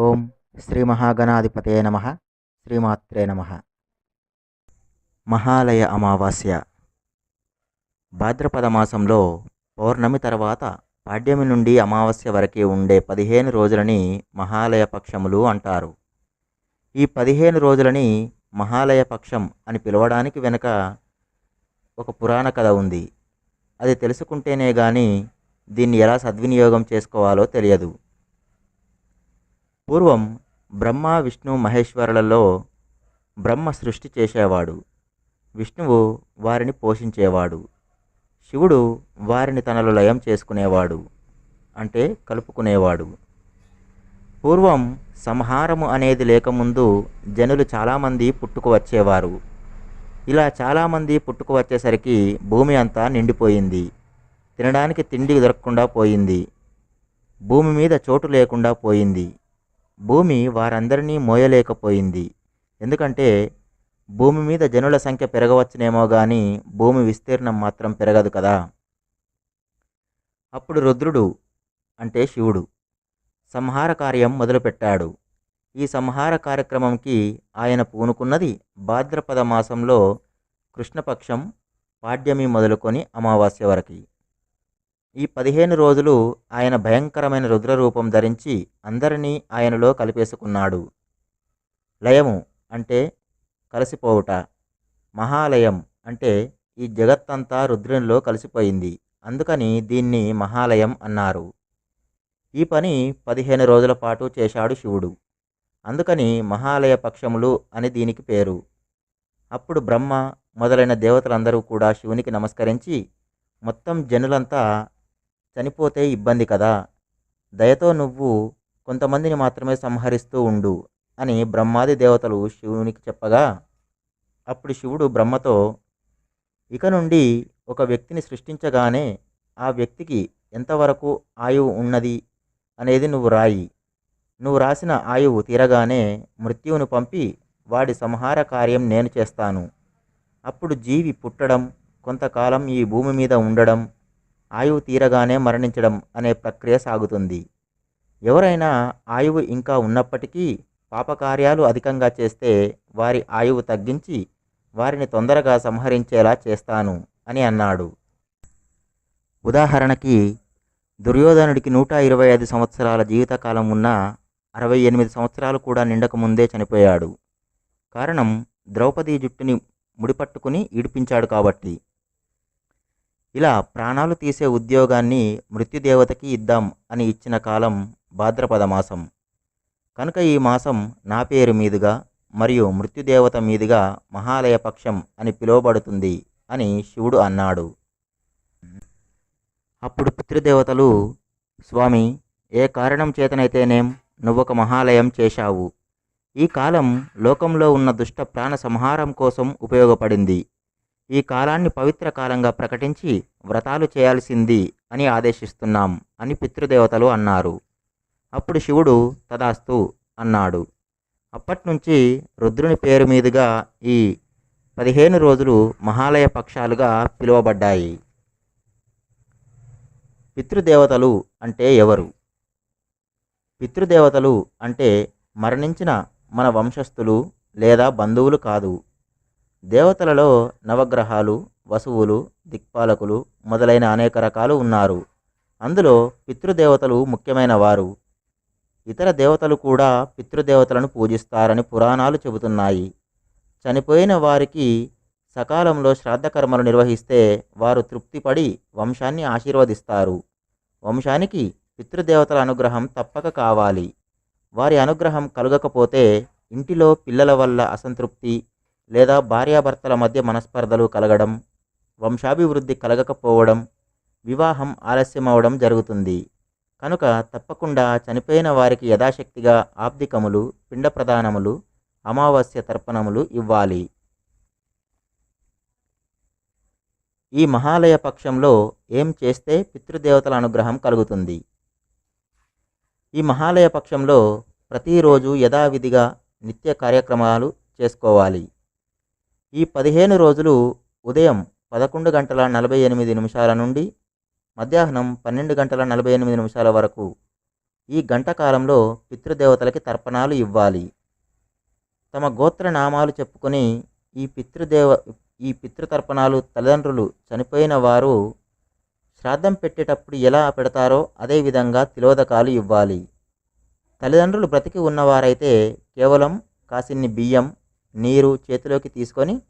ఓం శ్రీ మహాగణాధిపతే నమ. శ్రీమాత్రే నమ. మహాలయ అమావాస్య. భాద్రపద మాసంలో పౌర్ణమి తర్వాత పాడ్యమి నుండి అమావాస్య వరకే ఉండే పదిహేను రోజులని మహాలయ పక్షములు అంటారు. ఈ పదిహేను రోజులని మహాలయ పక్షం అని పిలవడానికి వెనుక ఒక పురాణ కథ ఉంది. అది తెలుసుకుంటేనే కానీ దీన్ని ఎలా సద్వినియోగం చేసుకోవాలో తెలియదు. పూర్వం బ్రహ్మ విష్ణు మహేశ్వరులలో బ్రహ్మ సృష్టి చేసేవాడు. విష్ణువు వారిని పోషించేవాడు. శివుడు వారిని తనలో లయం చేసుకునేవాడు అంటే కలుపుకునేవాడు. పూర్వం సంహారము అనేది లేకముందు జనులు చాలామంది పుట్టుకు వచ్చేవారు. ఇలా చాలామంది పుట్టుకు వచ్చేసరికి భూమి అంతా నిండిపోయింది. తినడానికి తిండి దొరకకుండా పోయింది. భూమి మీద చోటు లేకుండా పోయింది. భూమి వారందరినీ మోయలేకపోయింది. ఎందుకంటే భూమి మీద జనుల సంఖ్య పెరగవచ్చునేమో కానీ భూమి విస్తీర్ణం మాత్రం పెరగదు కదా. అప్పుడు రుద్రుడు అంటే శివుడు సంహార కార్యం మొదలుపెట్టాడు. ఈ సంహార కార్యక్రమంకి ఆయన పూనుకున్నది భాద్రపద మాసంలో కృష్ణపక్షం పాడ్యమి మొదలుకొని అమావాస్య వరకు. ఈ పదిహేను రోజులు ఆయన భయంకరమైన రుద్ర రూపం ధరించి అందరినీ ఆయనలో కలిపేసుకున్నాడు. లయము అంటే కలిసిపోవుట. మహాలయం అంటే ఈ జగత్తంతా రుద్రునిలో కలిసిపోయింది. అందుకని దీన్ని మహాలయం అన్నారు. ఈ పని పదిహేను రోజుల పాటు చేశాడు శివుడు. అందుకని మహాలయ పక్షములు అని దీనికి పేరు. అప్పుడు బ్రహ్మ మొదలైన దేవతలందరూ కూడా శివునికి నమస్కరించి మొత్తం జనులంతా చనిపోతే ఇబ్బంది కదా. దయతో నువ్వు కొంతమందిని మాత్రమే సంహరిస్తూ ఉండు అని బ్రహ్మాది దేవతలు శివునికి చెప్పగా అప్పుడు శివుడు బ్రహ్మతో ఇక నుండి ఒక వ్యక్తిని సృష్టించగానే ఆ వ్యక్తికి ఎంతవరకు ఆయువు ఉన్నది అనేది నువ్వు రాయి. నువ్వు రాసిన ఆయువు తీరగానే మృత్యువును పంపి వాడి సంహార కార్యం నేను చేస్తాను. అప్పుడు జీవి పుట్టడం కొంతకాలం ఈ భూమి మీద ఉండడం ఆయువు తీరగానే మరణించడం అనే ప్రక్రియ సాగుతుంది. ఎవరైనా ఆయువు ఇంకా ఉన్నప్పటికీ పాపకార్యాలు అధికంగా చేస్తే వారి ఆయువు తగ్గించి వారిని తొందరగా సంహరించేలా చేస్తాను అని అన్నాడు. ఉదాహరణకి దుర్యోధనుడికి నూట ఇరవై ఐదు సంవత్సరాల జీవితకాలం ఉన్న అరవై ఎనిమిది సంవత్సరాలు కూడా నిండకముందే చనిపోయాడు. కారణం ద్రౌపది జుట్టుని ముడిపట్టుకుని ఈడిపించాడు కాబట్టి. ఇలా ప్రాణాలు తీసే ఉద్యోగాన్ని మృత్యుదేవతకి ఇద్దాం అని ఇచ్చిన కాలం భాద్రపద మాసం కనుక ఈ మాసం నా పేరు మీదుగా మరియు మృత్యుదేవత మీదుగా మహాలయ పక్షం అని పిలువబడుతుంది అని శివుడు అన్నాడు. అప్పుడు పితృదేవతలు స్వామి ఏ కారణం చేతనైతేనేం నువ్వొక మహాలయం చేశావు? ఈ కాలం లోకంలో ఉన్న దుష్ట ప్రాణ సంహారం కోసం ఉపయోగపడింది. ఈ కాలాన్ని పవిత్ర కాలంగా ప్రకటించి వ్రతాలు చేయాల్సింది అని ఆదేశిస్తున్నాం అని పితృదేవతలు అన్నారు. అప్పుడు శివుడు తదాస్తు అన్నాడు. అప్పట్నుంచి రుద్రుని పేరు మీదుగా ఈ పదిహేను రోజులు మహాలయ పక్షాలుగా పిలువబడ్డాయి. పితృదేవతలు అంటే ఎవరు? పితృదేవతలు అంటే మరణించిన మన వంశస్థులు లేదా బంధువులు కాదు. దేవతలలో నవగ్రహాలు వసువులు దిక్పాలకులు మొదలైన అనేక రకాలు ఉన్నారు. అందులో పితృదేవతలు ముఖ్యమైన వారు. ఇతర దేవతలు కూడా పితృదేవతలను పూజిస్తారని పురాణాలు చెబుతున్నాయి. చనిపోయిన వారికి సకాలంలో శ్రాద్ధకర్మలు నిర్వహిస్తే వారు తృప్తిపడి వంశాన్ని ఆశీర్వదిస్తారు. వంశానికి పితృదేవతల అనుగ్రహం తప్పక కావాలి. వారి అనుగ్రహం కలగకపోతే ఇంటిలో పిల్లల వల్ల అసంతృప్తి లేదా భార్యాభర్తల మధ్య మనస్పర్ధలు కలగడం వంశాభివృద్ధి కలగకపోవడం వివాహం ఆలస్యమవడం జరుగుతుంది. కనుక తప్పకుండా చనిపోయిన వారికి యథాశక్తిగా ఆబ్దికములు పిండ ప్రదానములు అమావాస్య తర్పణములు ఇవ్వాలి. ఈ మహాలయ పక్షంలో ఏం చేస్తే పితృదేవతల అనుగ్రహం కలుగుతుంది? ఈ మహాలయ పక్షంలో ప్రతిరోజు యథావిధిగా నిత్య కార్యక్రమాలు చేసుకోవాలి. ఈ పదిహేను రోజులు ఉదయం పదకొండు గంటల నలభై ఎనిమిది నిమిషాల నుండి మధ్యాహ్నం పన్నెండు గంటల నలభై ఎనిమిది నిమిషాల వరకు ఈ గంట కాలంలో పితృదేవతలకి తర్పణాలు ఇవ్వాలి. తమ గోత్ర నామాలు చెప్పుకొని ఈ పితృదేవ ఈ పితృతర్పణాలు తల్లిదండ్రులు చనిపోయిన వారు శ్రాద్ధం పెట్టేటప్పుడు ఎలా పెడతారో అదేవిధంగా తిలోదకాలు ఇవ్వాలి. తల్లిదండ్రులు బ్రతికి ఉన్నవారైతే కేవలం కాసిన్ని బియ్యం నీరు చేతిలోకి తీసుకొని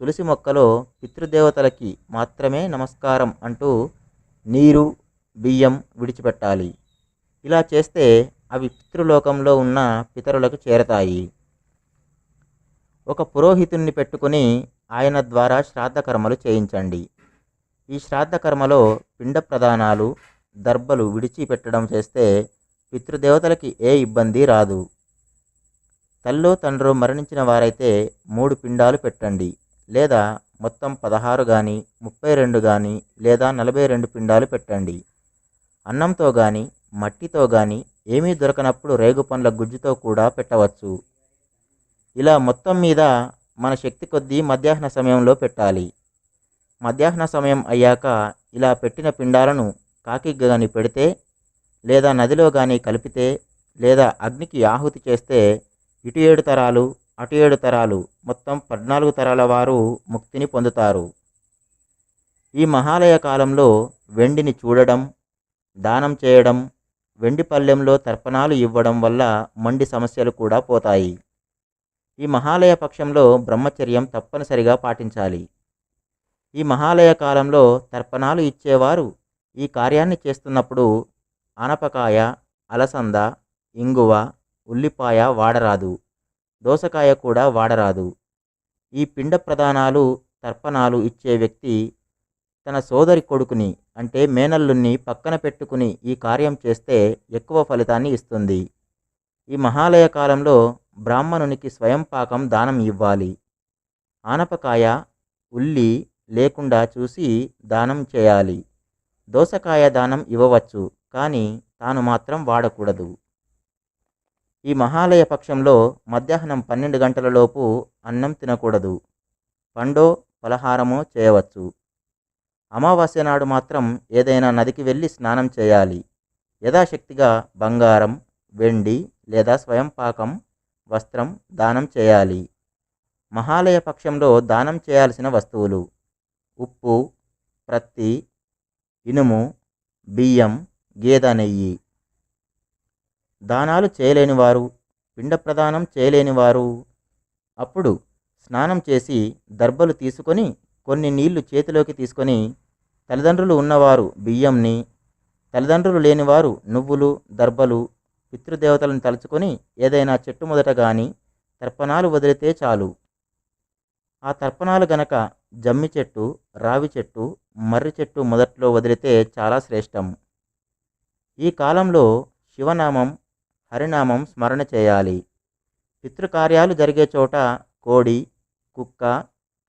తులసి మొక్కలో పితృదేవతలకి మాత్రమే నమస్కారం అంటూ నీరు బియ్యం విడిచిపెట్టాలి. ఇలా చేస్తే అవి పితృలోకంలో ఉన్న పితరులకు చేరతాయి. ఒక పురోహితుణ్ణి పెట్టుకుని ఆయన ద్వారా శ్రాద్ధ కర్మలు చేయించండి. ఈ శ్రాద్ధ కర్మలో పిండ ప్రదానాలు దర్భలు విడిచిపెట్టడం చేస్తే పితృదేవతలకి ఏ ఇబ్బంది రాదు. తల్లో తండ్రో మరణించిన వారైతే మూడు పిండాలు పెట్టండి. లేదా మొత్తం పదహారు కానీ ముప్పై రెండు కానీ లేదా నలభై రెండు పిండాలు పెట్టండి. అన్నంతో కానీ మట్టితో కానీ ఏమీ దొరకనప్పుడు రేగు పండ్ల గుజ్జుతో కూడా పెట్టవచ్చు. ఇలా మొత్తం మీద మన శక్తి కొద్దీ మధ్యాహ్న సమయంలో పెట్టాలి. మధ్యాహ్న సమయం అయ్యాక ఇలా పెట్టిన పిండాలను కాకి కానీ పెడితే లేదా నదిలో కానీ కలిపితే లేదా అగ్నికి ఆహుతి చేస్తే ఇటు ఏడు తరాలు అటు ఏడు తరాలు మొత్తం పద్నాలుగు తరాల వారు ముక్తిని పొందుతారు. ఈ మహాలయ కాలంలో వెండిని చూడడం దానం చేయడం వెండి పల్లెంలో తర్పణాలు ఇవ్వడం వల్ల మండి సమస్యలు కూడా పోతాయి. ఈ మహాలయ పక్షంలో బ్రహ్మచర్యం తప్పనిసరిగా పాటించాలి. ఈ మహాలయ కాలంలో తర్పణాలు ఇచ్చేవారు ఈ కార్యాన్ని చేస్తున్నప్పుడు ఆనపకాయ అలసంద ఇంగువ ఉల్లిపాయ వాడరాదు. దోసకాయ కూడా వాడరాదు. ఈ పిండ ప్రదానాలు తర్పణాలు ఇచ్చే వ్యక్తి తన సోదరి కొడుకుని అంటే మేనల్లుని పక్కన పెట్టుకుని ఈ కార్యం చేస్తే ఎక్కువ ఫలితాన్ని ఇస్తుంది. ఈ మహాలయ కాలంలో బ్రాహ్మణునికి స్వయం పాకం దానం ఇవ్వాలి. ఆనపకాయ ఉల్లి లేకుండా చూసి దానం చేయాలి. దోసకాయ దానం ఇవ్వవచ్చు కానీ తాను మాత్రం వాడకూడదు. ఈ మహాలయ పక్షంలో మధ్యాహ్నం పన్నెండు గంటలలోపు అన్నం తినకూడదు. పండో పలహారమో చేయవచ్చు. అమావాస్య నాడు మాత్రం ఏదైనా నదికి వెళ్ళి స్నానం చేయాలి. యథాశక్తిగా బంగారం వెండి లేదా స్వయం పాకం వస్త్రం దానం చేయాలి. మహాలయ పక్షంలో దానం చేయాల్సిన వస్తువులు ఉప్పు ప్రత్తి ఇనుము బియ్యం గేద నెయ్యి. దానాలు చేయలేని వారు పిండ ప్రదానం చేయలేని వారు అప్పుడు స్నానం చేసి దర్భలు తీసుకొని కొన్ని నీళ్ళు చేతిలోకి తీసుకొని తల్లిదండ్రులు ఉన్నవారు బియ్యంని తల్లిదండ్రులు లేనివారు నువ్వులు దర్భలు పితృదేవతలను తలుచుకొని ఏదైనా చెట్టు మొదట కానీ తర్పణాలు వదిలితే చాలు. ఆ తర్పణాలు గనక జమ్మి చెట్టు రావి చెట్టు మర్రి చెట్టు మొదట్లో వదిలితే చాలా శ్రేష్టం. ఈ కాలంలో శివనామం హరినామం స్మరణ చేయాలి. పితృకార్యాలు జరిగే చోట కోడి కుక్క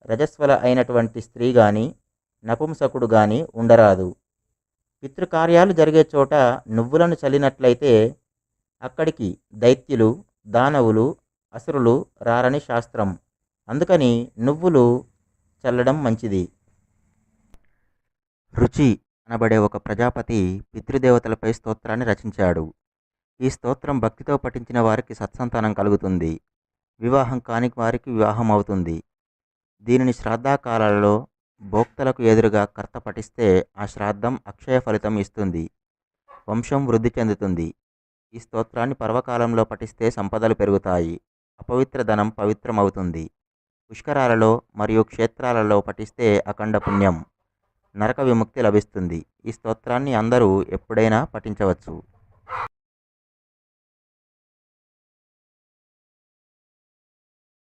రజస్వల అయినటువంటి స్త్రీ కానీ నపుంసకుడు కానీ ఉండరాదు. పితృకార్యాలు జరిగే చోట నువ్వులను చల్లినట్లయితే అక్కడికి దైత్యులు దానవులు అసురులు రారని శాస్త్రం. అందుకని నువ్వులు చల్లడం మంచిది. రుచి అనబడే ఒక ప్రజాపతి పితృదేవతలపై స్తోత్రాన్ని రచించాడు. ఈ స్తోత్రం భక్తితో పఠించిన వారికి సత్సంతానం కలుగుతుంది. వివాహం కాని వారికి వివాహం అవుతుంది దీనిని శ్రాద్ధాకాలాలలో భోక్తలకు ఎదురుగా కర్త పఠిస్తే ఆ శ్రాద్ధం అక్షయ ఫలితం ఇస్తుంది. వంశం వృద్ధి చెందుతుంది. ఈ స్తోత్రాన్ని పర్వకాలంలో పఠిస్తే సంపదలు పెరుగుతాయి. అపవిత్ర ధనం పవిత్రమవుతుంది. పుష్కరాలలో మరియు క్షేత్రాలలో పఠిస్తే అఖండ పుణ్యం నరక విముక్తి లభిస్తుంది. ఈ స్తోత్రాన్ని అందరూ ఎప్పుడైనా పఠించవచ్చు.